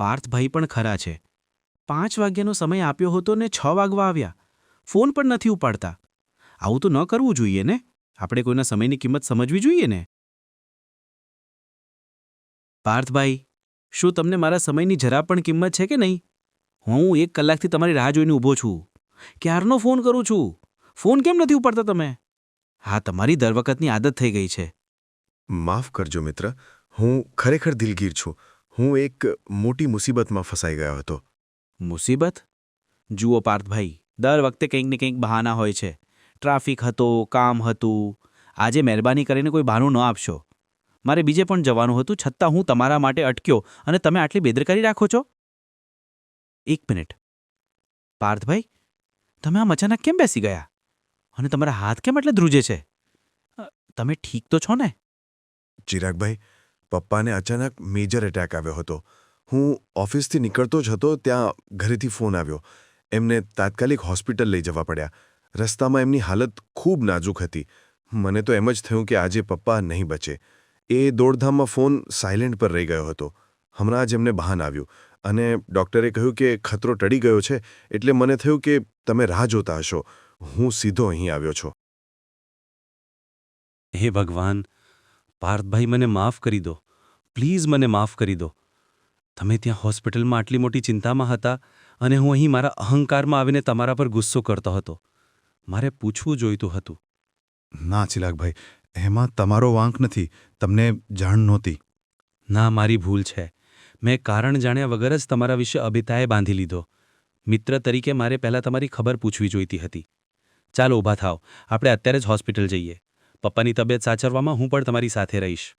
પાર્થભાઈ પણ ખરા છે. પાંચ વાગ્યાનો સમય આપ્યો હતો ને છ વાગવા આવ્યા. ફોન પણ નથી ઉપાડતા. આવું તો ન કરવું જોઈએ ને? આપણે કોઈના સમયની કિંમત સમજવી જોઈએ ને? પાર્થભાઈ, શું તમને મારા સમયની જરા પણ કિંમત છે કે નહીં? હું એક કલાકથી તમારી રાહ જોઈને ઊભો છું. ક્યારનો ફોન કરું છું? ફોન કેમ નથી ઉપાડતા તમે? હા, તમારી દર વખતની આદત થઈ ગઈ છે. માફ કરજો મિત્ર, હું ખરેખર દિલગીર છું. હું એક મોટી મુસીબતમાં ફસાઈ ગયો હતો. મુસીબત? જુઓ પાર્થભાઈ દર વખતે કંઈક ને કંઈક બહાના હોય છે. ટ્રાફિક હતો કામ હતું. આજે મહેરબાની કરીને કોઈ બહાનું ન આપશો. મારે બીજે પણ જવાનું હતું છતાં હું તમારા માટે અટક્યો. અને તમે આટલી બેદરકારી રાખો છો? એક મિનિટ. પાર્થભાઈ તમે આમ અચાનક કેમ બેસી ગયા? અને તમારા હાથ કેમ એટલે ધ્રુજે છે? તમે ઠીક તો છો ને? ચિરાગભાઈ પપ્પાને અચાનક મેજર એટેક આવ્યો હતો. હું ઓફિસથી નીકળતો જ હતો, ત્યાં ઘરેથી ફોન આવ્યો. એમને તાત્કાલિક હોસ્પિટલ લઈ જવા પડ્યા. રસ્તામાં એમની હાલત ખૂબ નાજુક હતી. મને તો એમ જ થયું કે આજે પપ્પા નહીં બચે. એ દોડધામમાં ફોન સાયલેન્ટ પર રહી ગયો હતો. હમણાં જ એમને બહાન આવ્યું અને ડૉક્ટરે કહ્યું કે ખતરો ટળી ગયો છે, એટલે મને થયું કે તમે રાહ જોતા હશો. હું સીધો અહીં આવ્યો છું. હે ભગવાન પાર્થભાઈ મને માફ કરી દો. પ્લીઝ મને માફ કરી દો. તમે ત્યાં હોસ્પિટલમાં આટલી મોટી ચિંતામાં હતા અને હું અહીં મારા અહંકારમાં આવીને તમારા પર ગુસ્સો કરતો હતો. મારે પૂછવું જોઈતું હતું. ના ચિરાગભાઈ એમાં તમારો વાંક નથી. તમને જાણ નહોતી. ના મારી ભૂલ છે. મેં કારણ જાણ્યા વગર જ તમારા વિશે અભિતાએ બાંધી લીધો. મિત્ર તરીકે મારે પહેલાં તમારી ખબર પૂછવી જોઈતી હતી. ચાલો ઊભા થાવ આપણે અત્યારે જ હોસ્પિટલ જઈએ. પપ્પાની તબિયત સાચવવામાં હું પણ તમારી સાથે રહીશ.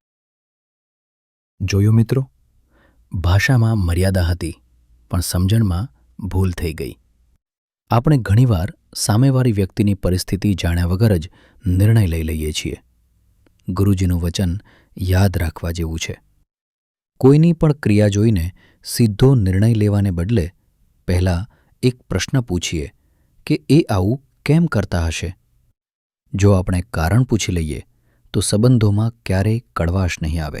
જોયું મિત્રો? ભાષામાં મર્યાદા હતી, પણ સમજણમાં ભૂલ થઈ ગઈ. આપણે ઘણીવાર સામેવાળી વ્યક્તિની પરિસ્થિતિ જાણ્યા વગર જ નિર્ણય લઈ લઈએ છીએ. ગુરુજીનું વચન યાદ રાખવા જેવું છે. કોઈની પણ ક્રિયા જોઈને સીધો નિર્ણય લેવાને બદલે પહેલાં એક પ્રશ્ન પૂછીએ કે એ આવું કેમ કરતા હશે? જો આપણે કારણ પૂછી લઈએ તો સંબંધોમાં ક્યારેય કડવાશ નહીં આવે.